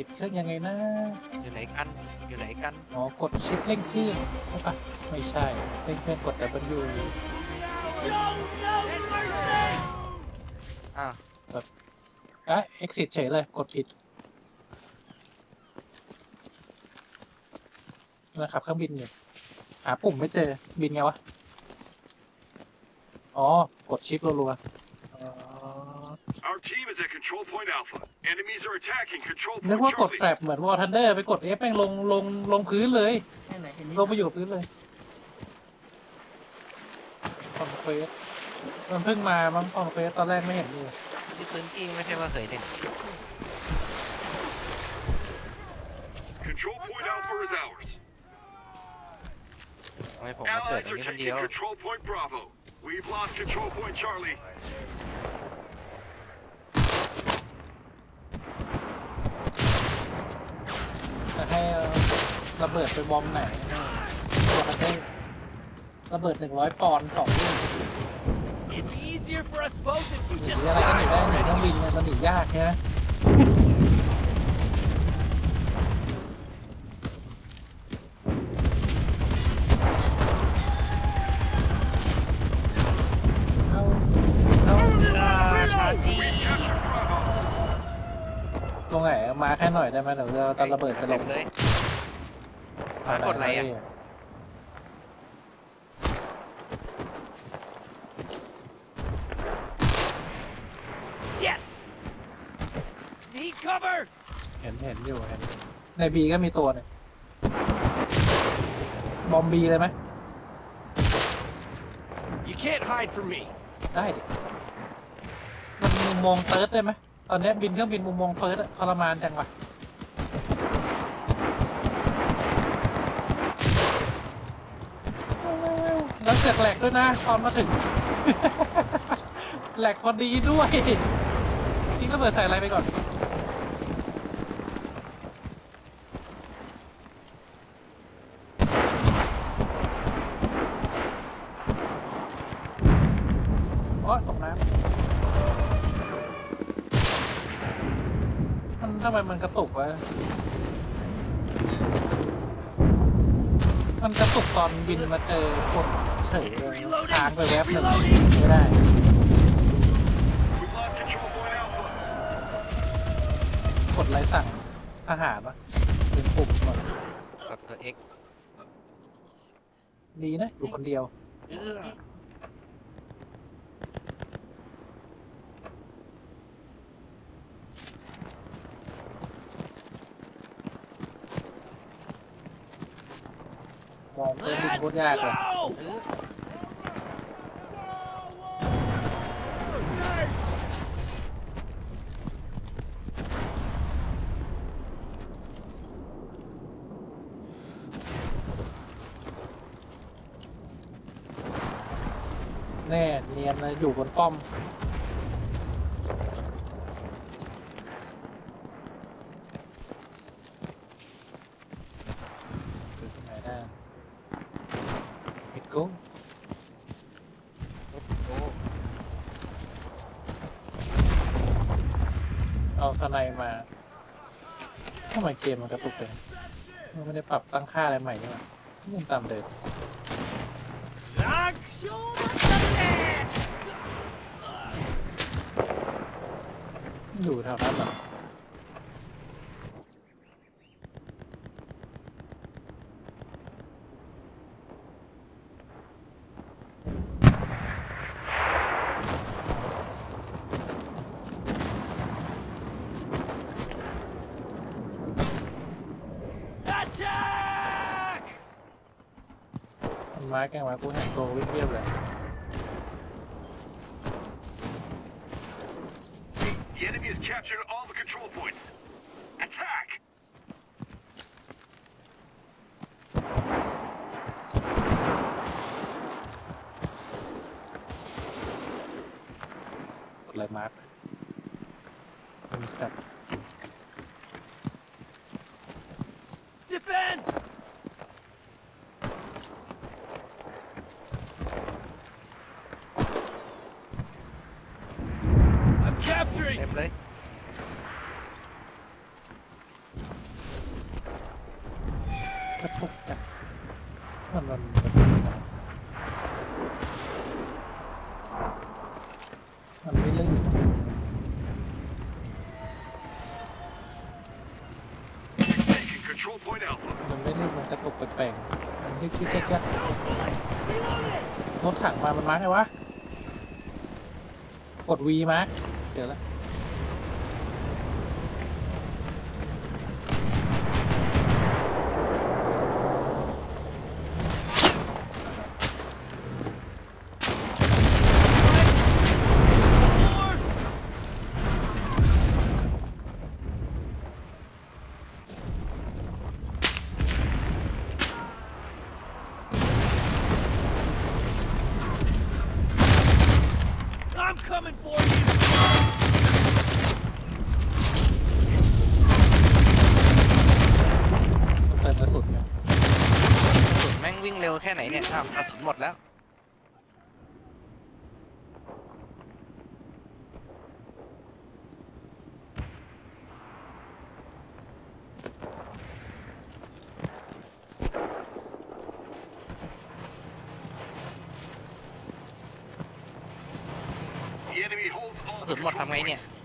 ปิดเครื่องยังไงนะอยู่ไหนกัน อยู่ไหนกัน อ๋อกดชิปเร่งเครื่องใช่ปะไม่ใช่เร่งเครื่องกด W อ้าวอะ exit เฉยเลยกดผิดนะครับเครื่องบินอยู่หาปุ่มไม่เจอบินไงวะ อ๋อ กดชิปรัวๆอ๋อ Our team is at Control Point Alpha. Enemies are attacking Control นึก Point ว่ากด Charlie. แฟบเหมือนวอร์ทันเดอร์ไปกด F แม่งลงลงลงพื้นเลยแค่ไหนเห็นนี่ลงไปอยู่กับพื้นเลยคอนเควสมันเพิ่งมามั้งคอนเควสตอนแรกไม่เห็นเลย ที่พื้นที่ไม่ใช่ว่าเคยเล่น Control Point Alpha is ours. ทำไมผมมาเกิด Allies ตรง are นี้คน taking เดียว Control Point Bravo. We've lost Control Point Charlie. จะให้ ระเบิดไปบอมไหนวอร์ทันเดอร์ระเบิดหนึ่งร้อยปอนด์สองลูก It's easier for us both if you หนี just อะไรก็หนีได้หนีเครื่องบินเนี่ยมันหนียากใช่ไหม มาแค่หน่อยได้ไหมเดี๋ยวเราตอนระเบิดจะลเต็งมเลยมากดอะไรอะ Yes! Need cover! เห็นเห็นอยู่เห็นในบีก็มีตัวเนี่ยบอมบีเลยไหม You can't hide from me. ได้ดิมันมุมมองเฟิร์สได้ไหม ตอนนี้บินเครื่องบินมุมมองเฟิร์สอะทรมานจังวะแล้วเสือกแหลกด้วยนะตอนมาถึง แหลกพอดีด้วยทิ้งระเบิดใส่อะไรไปก่อน โอ๊ยตกน้ำมัน ทำไมมันกระตุกวะ มันกระตุกตอนบินมาเจอคนเฉยเลยค้างไปแวบหนึ่งไม่ได้ We've lost Control Point Alpha. กดไลสั่งทหารวะเป็นปุ่มก่อนกดตัว X ดีนะอยู่คนเดียว เออ มองเครื่องบิน Let's โคตรยากเลยแน่เนียนเลยอยู่บนป้อม คือตรงไหนได้มิดกู โอ้ เอาทนายมาทำไมเกมมันกระตุกเลยมันไม่ได้ปรับตั้งค่าอะไรใหม่นี่หว่ายังตามเดิมอยู่แถวนั้นหรอ มันมาแกล้งมากูแหกตัววิ่งเรียบเลย The enemy has captured all the control points. Attack! กดอ Capturing! เต็มเลย กระตุกจัดมันมันกระตุกจัดนไม่ลื่นมันไม่ล่นมันกระตุกแปลกๆมันยึกยึกยักยักรถถังมามันมาไงวะ กด V มา ร์กเจอแล้ว I'm coming for you! มันเติมกระสุนไง กระสุน แม่งวิ่งเร็วแค่ไหนเนี่ยอ้าวกระสุนหมดแล้ว The enemy holds all กระสุนหมด control ทำไงเนี่ย points.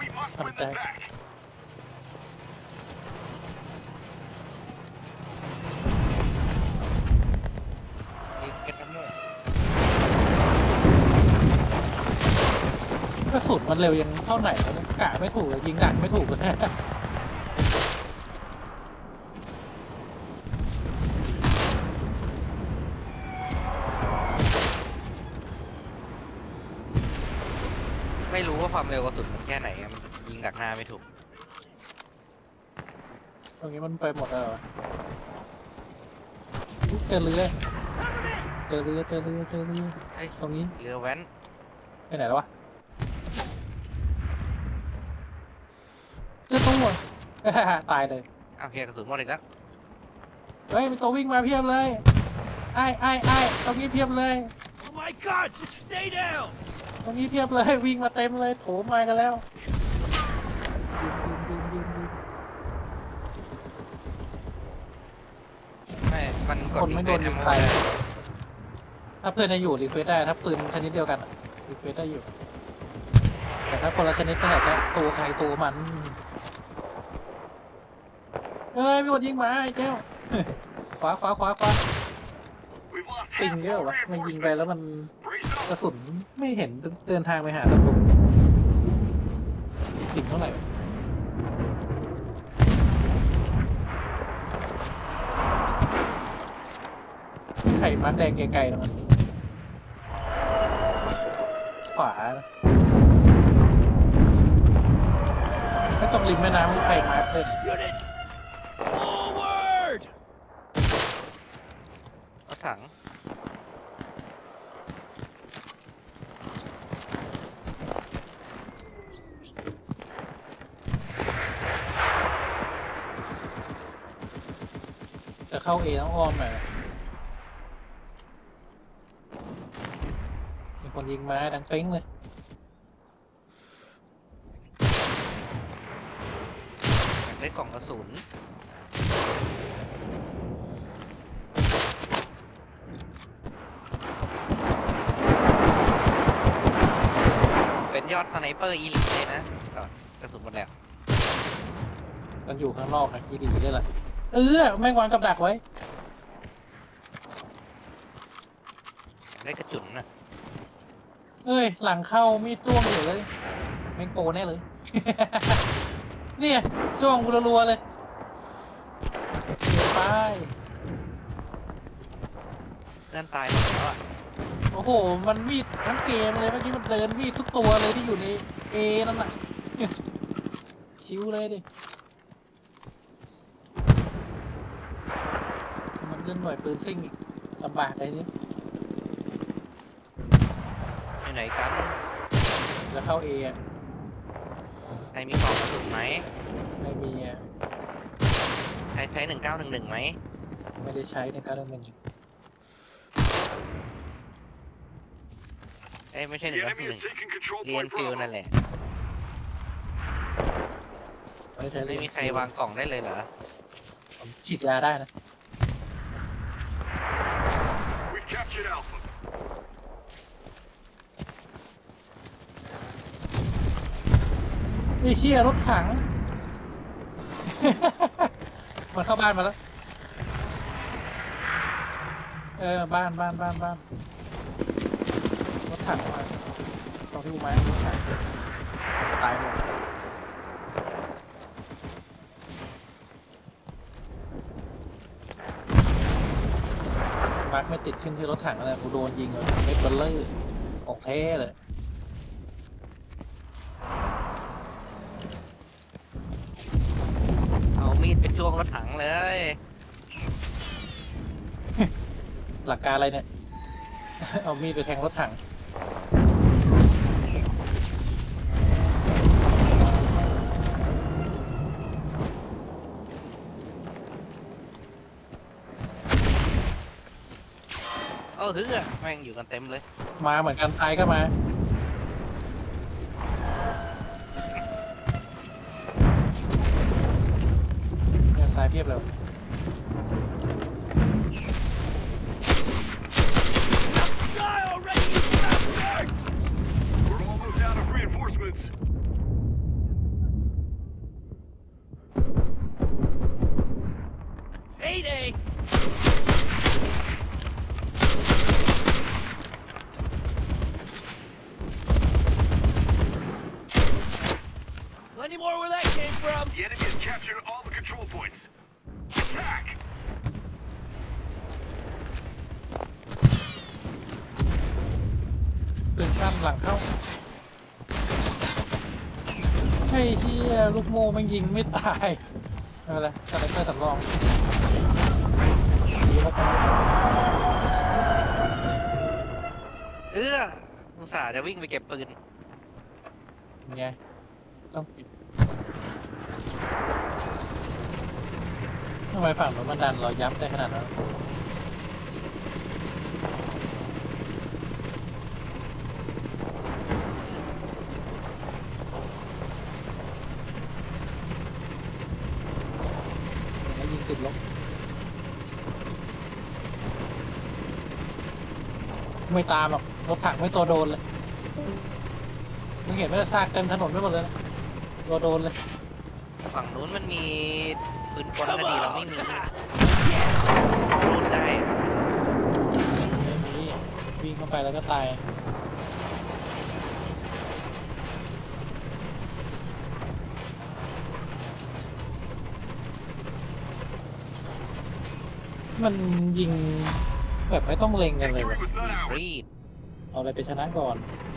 We must win them back. สุนมันเร็วยังเท่าไหนแล้วเนี่ยกะไม่ถูกเลยยิงดักไม่ถูกเลยไม่รู้ว่าความเร็วกระสุนมันแค่ไหนอะมันยิงดักหน้าไม่ถูก ตรงนี้มันไปหมดแล้วเหรออุ๊ยเจอเรือเจอเรือเจอเรือเจอเรือเอ้ยตรงนี้เรือแว้นไปไหนแล้ววะเจอตัว ตายเลยอ้าวเฮียกระสุนหมดอีกแล้วเฮ้ยมีตัววิ่งมาเพียบเลยไอ้ไอ้ไอ้ตรงนี้เพียบเลย Oh my god, just stay down! ตรงนี้เพียบเลยวิ่งมาเต็มเลยโถมมากันแล้วยิงยิงยิงยิงยิงไม่มันกคดนรีไม่เฟโดซนแอยิมงโมตายได้ถ้าเพื่อนจะอยู่รีเควสได้ถ้าปืนชนิดเดียวกันอะรีเควสได้อยู่ แต่ถ้าคนละชนิดก็อาจจะตัวใครตัวมัน เอ้ยมีคนยิงมาไอ้แก้ว ขวาขวาขวาขวาปิงเยอะวะมันยิงไปแล้วมันกระสุนไม่เห็นเดินทางไปหาศัตรูปิงเท่าไหร่ไข่มัดแดงไกลๆนะมันขวาถ้าตรงริมแม่น้ำมีไข่มัดเลย ถถัง จะเข้าเอต้องอ้อมหน่อยนะมีคนยิงมาดังเป้งเลย อยากได้กล่องกระสุน เป็น ยอดสไนเปอร์อีลิทเลยนะก็กระสุนหมดแล้วมันอยู่ข้างนอกนะดีๆเลยล่ะเออแม่งวางกับดักไว้ อยากได้กระจุนนะเอ้ย หลังเข้ามีดจ้วงอยู่เลยแม่งโปรแน่เลย เนี่ยจ้วงกูรัวๆเลยเดี๋ยวไป เพื่อนตายหมดแล้วอะโอ้โห มันมีดทั้งเกมเลยเมื่อกี้มันเดินมีดทุกตัวเลยที่อยู่ในเอนั่นน่ะชิวเลยดิมันเล่นหน่วยปืนซิ่งอีกลำบากเลยนี่อยู่ไหนกันจะเข้าเออะใครมีกล่องกระสุนไหมไม่มีอะใครใช้หนึ่งเก้าหนึ่งหนึ่งไหมไม่ได้ใช้ในการเล่นหนึ่ง เอ้ยไม่ใช่ห The นึ่งเก้า enemy หนึ่ is ง taking control เรียน point ฟิล Bravo. นั่นแหละ ไม่ได้ใช้ไม่มีใครวางกล่องได้เลยเหรอ ผมฉีดยาได้นะ We've captured Alpha. ไอ้เชี่ยรถถัง มันเข้าบ้านมาแล้ว เออ บ้านบ้านบ้านบ้านร ถถังมาตรงที่กูไม้รถถังตายหมดมาร์คไม่ติดขึ้นที่รถถังเลยกูโดนยิงเลยไม่เบลเลอร์ออกเท่เลยเอามีดไปจ้วงรถถังเลย หลักการอะไรเนี่ย เอามีดไปแทงรถถัง เออเฮือแม่งอยู่กันเต็มเลยมาเหมือนกันตายก็มาเนี่ยตายเพียบเลย Die already, you bastards! We're almost out of reinforcements. Heyday! Plenty more where that came from. The enemy has captured all the control points. Attack! ปืนสั้นหลังเข้า ไอ้ที่ลูกโม่แมันยิงไม่ตายไม่เป็นไรสไนเปอร์สำรองดีมากเอออุตส่าห์จะวิ่งไปเก็บปืนไงต้องปิดทำไมฝั่งนู้นมันดันเรายับได้ขนาดนั้นแล้วยิงติดลบ ไม่ตามหรอกรถถังไม่ตัวโดนเลยมึงเห็นไหมซากเต็มถนนไปหมดเลยนะตัวโดนเลยฝั่งนู้นมันมีปืนกลนะดีเราไม่มีรูดได้ไม่มีวิ่งเข้าไปแล้วก็ตายมันยิง แบบไม่ต้องเล็งกันเลย Victory ว่ะ was not ours. รีดเอาอะไรไปชนะก่อน Our